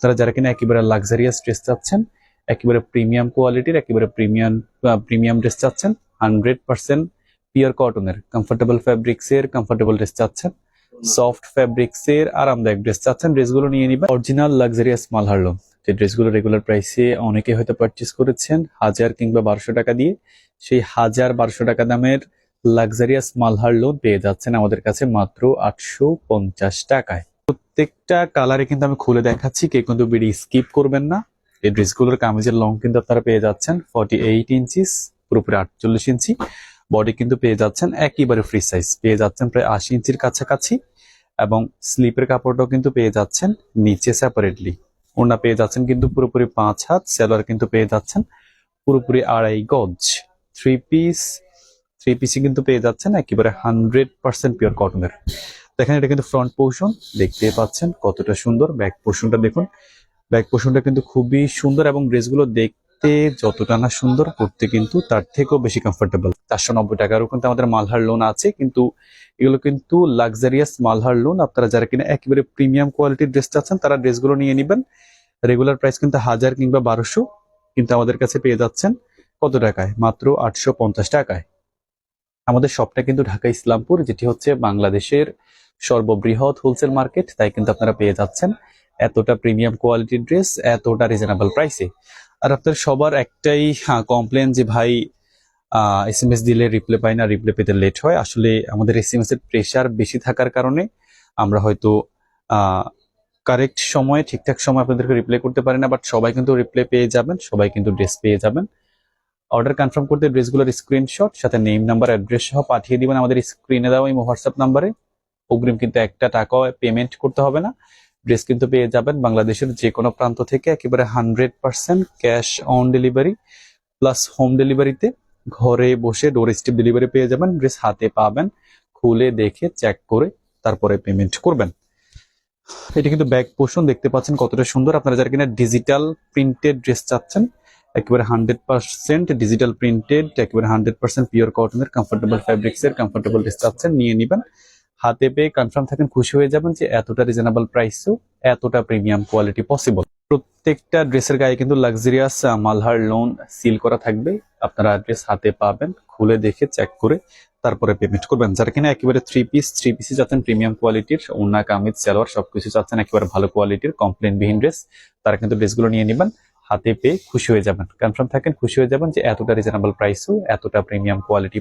তারা যারা কিনা একেবারে লাক্সারিয়াস ড্রেস চাচ্ছেন, একেবারে প্রিমিয়াম কোয়ালিটির একেবারে প্রিমিয়াম প্রিমিয়াম ড্রেস চাচ্ছেন হান্ড্রেড পার্সেন্ট পিওর কটনের কমফোর্টেবল ফ্যাব্রিক্স এর কমফোর্টেবল ড্রেস চাচ্ছেন সফট ফ্যাব্রিক্স এর, আরামদায়ক ড্রেস চাচ্ছেন ড্রেসগুলো নিয়ে নিবেন। অরিজিনাল লাক্সারিয়াস মাল হারলোম যে ড্রেসগুলো রেগুলার প্রাইসে অনেকে হয়তো পারচেস করেছেন, হাজার কিংবা বারোশো টাকা দিয়ে, সেই হাজার বারোশো টাকা দামের লাক্সারিয়াস মালহার লোন পেয়ে যাচ্ছেন আমাদের কাছে মাত্র আটশো পঞ্চাশ টাকায়। প্রত্যেকটা কালারে কিন্তু আমি খুলে দেখাচ্ছি। কে কিন্তু বিডি স্কিপ করবেন না। এই ড্রেসগুলোর কামিজের লং কিন্তু আপনারা পেয়ে যাচ্ছেন। ফর্টি এইট ইঞ্চিস পুরোপুরি আটচল্লিশ ইঞ্চি বডি কিন্তু পেয়ে যাচ্ছেন, একেবারে ফ্রি সাইজ পেয়ে যাচ্ছেন প্রায় আশি ইঞ্চির কাছাকাছি। এবং স্লিপের কাপড়টাও কিন্তু পেয়ে যাচ্ছেন নিচে সেপারেটলি ওনা পেয়ে যাচ্ছেন কিন্তু পুরোপুরি পাঁচ হাত। সেলার কিন্তু পেয়ে যাচ্ছেন পুরোপুরি আড়াই গজ। থ্রি পিস থ্রি পিসই কিন্তু পেয়ে যাচ্ছেন, একেবারে হান্ড্রেড পার্সেন্ট পিওর কটনের দেখেন, এটা কিন্তু ফ্রন্ট পোর্শন দেখতে পাচ্ছেন কতটা সুন্দর। ব্যাক পোর্শনটা দেখুন। ব্যাক পোর্শনটা কিন্তু খুবই সুন্দর এবং ড্রেসগুলো দেখতে যতটা না সুন্দর পড়তে কিন্তু তার থেকেও বেশি কমফোর্টেবল চারশো নব্বই টাকারও কিন্তু আমাদের মালহার লোন আছে, কিন্তু এগুলো কিন্তু লাক্সারিয়াস মালহার লোন আপনারা যারা কিনা একেবারে প্রিমিয়াম কোয়ালিটির ড্রেস চাচ্ছেন, তারা ড্রেসগুলো নিয়ে নেবেন। রেগুলার প্রাইস কিন্তু হাজার কিংবা বারোশো কিন্তু আমাদের কাছে পেয়ে যাচ্ছেন। কত টাকায়? মাত্র আটশো পঞ্চাশ টাকায়। আমাদের শপটা কিন্তু ঢাকা ইসলামপুর, যেটি হচ্ছে বাংলাদেশের সর্ববৃহৎ হোলসেল মার্কেট তাই কিন্তু আপনারা পেয়ে যাচ্ছেন এতটা প্রিমিয়াম কোয়ালিটির ড্রেস এতটা রিজনেবল প্রাইসে আর আপনার সবার একটাই কমপ্লেন যে ভাই এস এম এস দিলে রিপ্লাই পাই না রিপ্লাই পেতে লেট হয়। আসলে আমাদের এস এম এস এর প্রেশার বেশি থাকার কারণে আমরা হয়তো কারেক্ট সময়ে, ঠিকঠাক সময় আপনাদেরকে রিপ্লাই করতে পারি না বাট সবাই কিন্তু রিপ্লাই পেয়ে যাবেন, সবাই কিন্তু ড্রেস পেয়ে যাবেন। অর্ডার কনফার্ম করতে ড্রেসগুলোর স্ক্রিনশট সাথে নেম নাম্বার অ্যাড্রেস সহ পাঠিয়ে দিবেন আমাদের স্ক্রিনে দেওয়া এই হোয়াটসঅ্যাপ নাম্বারে অগ্রিম কিন্তু একটা টাকাও পেমেন্ট করতে হবে না। ড্রেস কিন্তু পেয়ে যাবেন বাংলাদেশের যে কোনো প্রান্ত থেকে, একেবারে hundred percent cash on delivery plus home ডেলিভারিতে ঘরে বসে ডোর স্টেপ ডেলিভারি পেয়ে যাবেন। ড্রেস হাতে পাবেন, খুলে দেখে চেক করে তারপরে পেমেন্ট করবেন। এটা কিন্তু ব্যাক পোর্শন দেখতে পাচ্ছেন কতটা সুন্দর। আপনারা যারা কিনা ডিজিটাল প্রিন্টেড ড্রেস চাচ্ছেন একেবারে হান্ড্রেড পার্সেন্ট ডিজিটাল প্রিন্টেড একেবারে হান্ড্রেড পার্সেন্ট পিওর কটনের কমফোর্টেবল ফ্যাব্রিক্স এর কমফোর্টেবল ড্রেস চাচ্ছেন, নিয়ে নেবেন। হাতে পেয়ে কনফার্ম থাকেন, খুশি হয়ে যাবেন যে এতটা রিজনেবল প্রাইসেও এতটা প্রিমিয়াম কোয়ালিটি পসিবল প্রত্যেকটা ড্রেসের গায়ে কিন্তু লাক্সারিয়াস মালহার লোন সিল করা থাকবে। আপনারা ড্রেস হাতে পাবেন, খুলে দেখে চেক করে তারপরে পেমেন্ট করবেন। যারা কিনা একেবারে থ্রি পিস থ্রি পিসই চাচ্ছেন প্রিমিয়াম কোয়ালিটির ওনা কামিজ, সালোয়ার, সবকিছু চাচ্ছেন, একেবারে ভালো কোয়ালিটির কমপ্লেন বিহীন ড্রেস তারা কিন্তু ড্রেসগুলো নিয়ে নেবেন। হাতে পেয়ে খুশি হয়ে যাবেন। কনফার্ম থাকেন, খুশি হয়ে যাবেন যে এতটা রিজনেবল প্রাইসও এতটা প্রিমিয়াম কোয়ালিটি